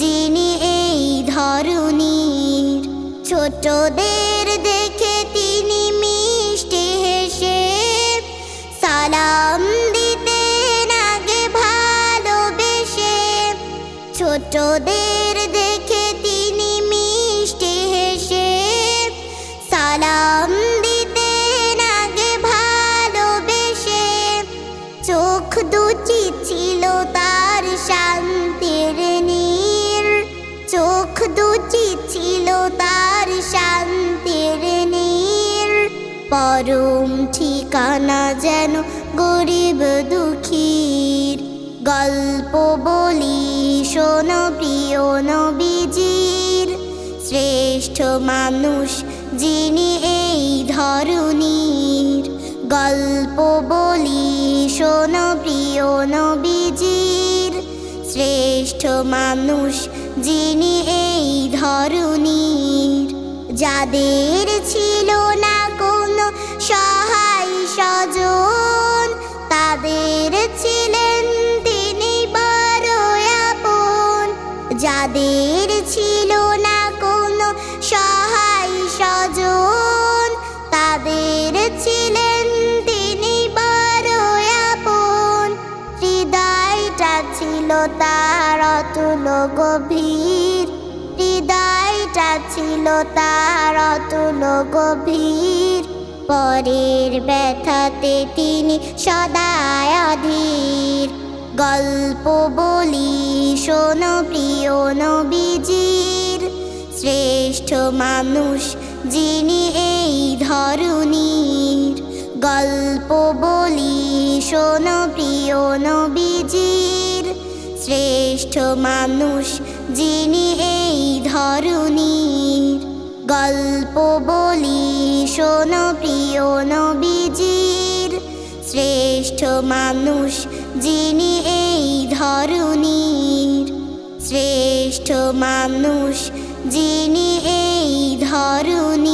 যিনি এই ধরনীর ছোটদের দেখে তিনি মিষ্টি হেসে, সালাম দিতেন আগে ভালোবেসে। ছোটদের দেখে তিনি মিষ্টি হেসে, সালাম দিতেন আগে ভালোবেসে। চোখ দুটি ছিল তার শান্তির নীর পরম ঠিকানা যেন গরিব দুঃখীর। গল্প বলি, শোনো প্রিয় নবীজির। শ্রেষ্ঠ মানুষ যিনি এই ধরনীর গল্প বলি, শোনো প্রিয় নবীজির। শ্রেষ্ঠ মানুষ যিনি এই ধরনীর যাদের ছিল সহায় স্বজন তাদের ছিলেন তিনি বড় আপন। যাদের ছিল না কোনো সহায় স্বজন তাদের ছিলেন তিনি বড় আপন। হৃদয়টা ছিল তার অতুল গভীর। হৃদয়টা ছিল তার অতুল গভীর। পরের ব্যথাতে তিনি সদায় অধীর। গল্প বলি, শোনো প্রিয় নবীজির। শ্রেষ্ঠ মানুষ যিনি এই ধরনীর গল্প বলি, শোনো প্রিয় নবীজির। শ্রেষ্ঠ মানুষ যিনি এই ধরনীর গল্প বলি শোনো প্রিয় নবীজির শ্রেষ্ঠ মানুষ যিনি এই ধরনীর শ্রেষ্ঠ মানুষ যিনি এই ধরনীর